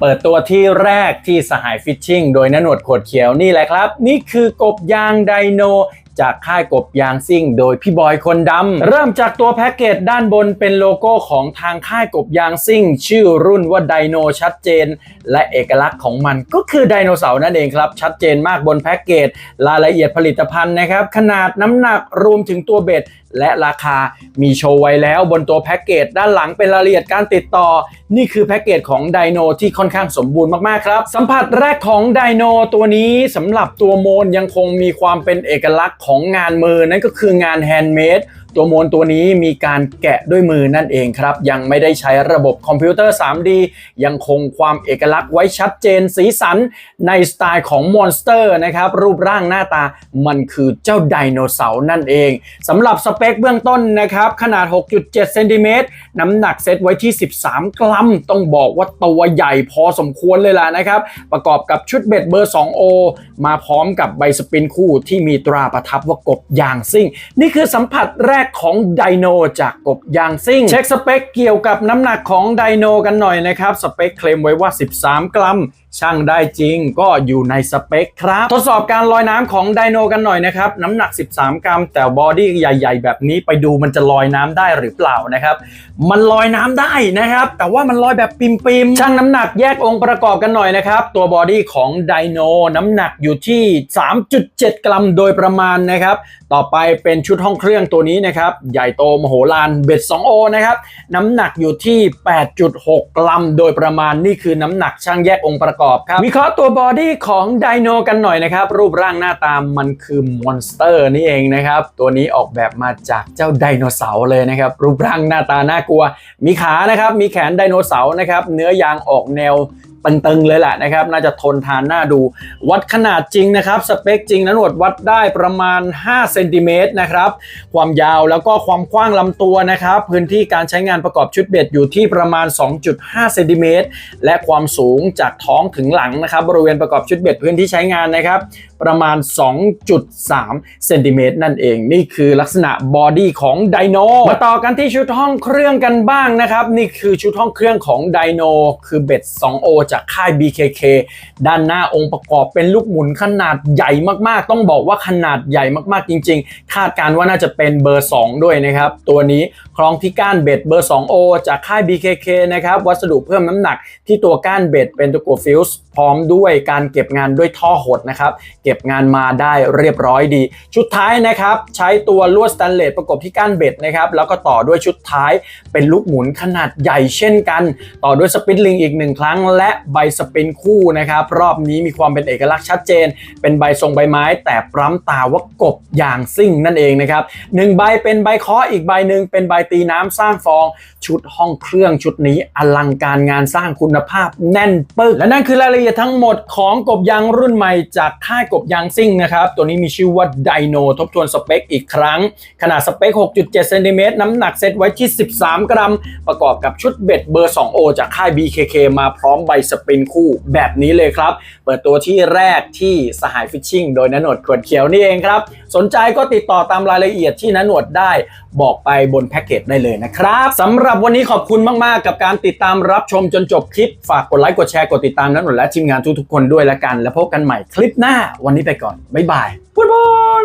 เปิดตัวที่แรกที่สหายฟิชชิ่งโดยนหนวดขวดเขียวนี่แหละครับ นี่คือกบยางไดโน จากค่ายกบยางซิ่ง โดยพี่บอยคนดำเริ่มจากตัวแพ็กเกจด้านบนเป็นโลโก้ของทางค่ายกบยางซิ่ง ชื่อรุ่นว่าไดโนชัดเจน และเอกลักษณ์ของมันก็คือไดโนเสาร์นั่นเองครับ ชัดเจนมากบนแพ็กเกจรายละเอียดผลิตภัณฑ์นะครับ ขนาดน้ำหนักรวมถึงตัวเบ็ดและราคามีโชว์ไว้แล้วบนตัวแพ็กเกจด้านหลังเป็นรายละเอียดการติดต่อ นี่คือแพ็กเกจของไดโนที่ค่อนข้างสมบูรณ์มากๆครับ สัมผัสแรกของไดโนตัวนี้สำหรับตัวโมนยังคงมีความเป็นเอกลักษณ์ของของงานมือนั่นก็คืองานแฮนด์เมด ตัวโมนตัวนี้มีการแกะด้วยมือนั่นเองครับ ยังไม่ได้ใช้ระบบคอมพิวเตอร์ 3D ยังคงความเอกลักษณ์ไว้ชัดเจนสีสันในสไตล์ของมอนสเตอร์นะครับ รูปร่างหน้าตามันคือเจ้าไดโนเสาร์นั่นเองสำหรับสเปคเบื้องต้นนะครับ ขนาด 6.7 เซนติเมตรน้ำหนักเซตไว้ที่ 13 กรัม ต้องบอกว่าตัวใหญ่พอสมควรเลยล่ะนะครับ ประกอบกับชุดเบ็ดเบอร์ 2O มาพร้อมกับใบสปินคู่ที่มีตราประทับว่ากบยางซิ่ง นี่คือสัมผัสแรกของไดโนจากกบยางซิ่ง เช็คสเปคเกี่ยวกับน้ำหนักของไดโนกันหน่อยนะครับ สเปคเคลมไว้ว่า 13 กรัมช่างได้จริงก็อยู่ในสเปคครับ ทดสอบการลอยน้ำของไดโนกันหน่อยนะครับ น้ำหนัก 13 กรัม แต่บอดี้ใหญ่ๆ แบบนี้ไปดูมันจะลอยน้ำได้หรือเปล่านะครับ มันลอยน้ำได้นะครับ แต่ว่ามันลอยแบบปิมๆช่างน้ำหนักแยกองค์ประกอบกันหน่อยนะครับ ตัวบอดี้ของไดโนน้ำหนักอยู่ที่ 3.7 กรัมโดยประมาณนะครับ ต่อไปเป็นชุดห้องเครื่องตัวนี้นะครับ ใหญ่โตมโหฬารเบ็ด 2O นะครับ น้ำหนักอยู่ที่ 8.6 กรัม โดยประมาณนี่คือน้ำหนักช่างแยกองค์ประกอบครับ วิเคราะห์ตัวบอดี้ของไดโนกันหน่อยนะครับ รูปร่างหน้าตามมันคือมอนสเตอร์นี่เองนะครับ ตัวนี้ออกแบบมาจากเจ้าไดโนเสาร์เลยนะครับ รูปร่างหน้าตาน่ากลัว มีขานะครับ มีแขนไดโนเสาร์นะครับ เนื้อยางออกแนว ตึงๆเลยแหละนะครับ น่าจะทนทานน่าดู วัดขนาดจริงนะครับ สเปคจริงนะหนวดวัดได้ประมาณ5เซนติเมตรนะครับ ความยาวแล้วก็ความกว้างลำตัวนะครับ พื้นที่การใช้งานประกอบชุดเบ็ดอยู่ที่ประมาณ 2.5เซนติเมตรและความสูงจากท้องถึงหลังนะครับบริเวณประกอบชุดเบ็ดพื้นที่ใช้งานนะครับประมาณ 2.3 เซนติเมตรนั่นเอง นี่คือลักษณะบอดี้ของไดโนมาต่อกันที่ชุดห้องเครื่องกันบ้างนะครับ นี่คือชุดห้องเครื่องของไดโนคือเบ็ด 2O จากค่าย BKK ด้านหน้าองค์ประกอบเป็นลูกหมุนขนาดใหญ่มากๆ ต้องบอกว่าขนาดใหญ่มากๆจริง ๆ คาดการณ์ว่าน่าจะเป็นเบอร์ 2 ด้วยนะครับ ตัวนี้คล้องที่ก้านเบ็ดเบอร์ 2O จากค่าย BKK นะครับ วัสดุเพิ่มน้ำหนักที่ตัวก้านเบ็ดเป็นตะกั่วฟิวส์พร้อมด้วยการเก็บงานด้วยท่อหดนะครับ เก็บงานมาได้เรียบร้อยดี ชุดท้ายนะครับ ใช้ตัวลวดสแตนเลสประกบที่ก้านเบ็ดนะครับ แล้วก็ต่อด้วยชุดท้ายเป็นลูกหมุนขนาดใหญ่เช่นกัน ต่อด้วยสปินลิงอีกหนึ่งครั้ง และใบสปินคู่นะครับรอบนี้มีความเป็นเอกลักษณ์ชัดเจน เป็นใบทรงใบไม้ แต่ปร้ำตาว่ากบอย่างซิ่งนั่นเองนะครับหนึ่งใบเป็นใบเคาะอีกใบหนึ่งเป็นใบตีน้ำสร้างฟอง ชุดห้องเครื่องชุดนี้อลังการงานสร้างคุณภาพแน่นปึกและนั่นคือรายละเอียดทั้งหมดของกบยางรุ่นใหม่จากค่ายกบยางซิ่งนะครับตัวนี้มีชื่อว่าไดโนทบทวนสเปคอีกครั้ง ขนาดสเปค 6.7เซนติเมตรน้ำหนักเซตไว้ที่ 13 กรัม ประกอบกับชุดเบ็ดเบอร์ 2O จากค่าย BKK มาพร้อมใบสปินคู่แบบนี้เลยครับ เปิดตัวที่แรกที่สหายฟิชชิ่งโดยนหนวดขวดเขียวนี่เองครับ สนใจก็ติดต่อตามรายละเอียดที่นหนวดได้บอกไปบนแพ็กเกจได้เลยนะครับสำหรับวันนี้ขอบคุณมาก ๆ กับการติดตามรับชมจนจบคลิป ฝากกดไลค์กดแชร์กดติดตามนหนวดและทีมงานทุกๆคนด้วยละกัน แล้วพบกันใหม่คลิปหน้าวันนี้ไปก่อนบ๊ายบายบ๊ายบาย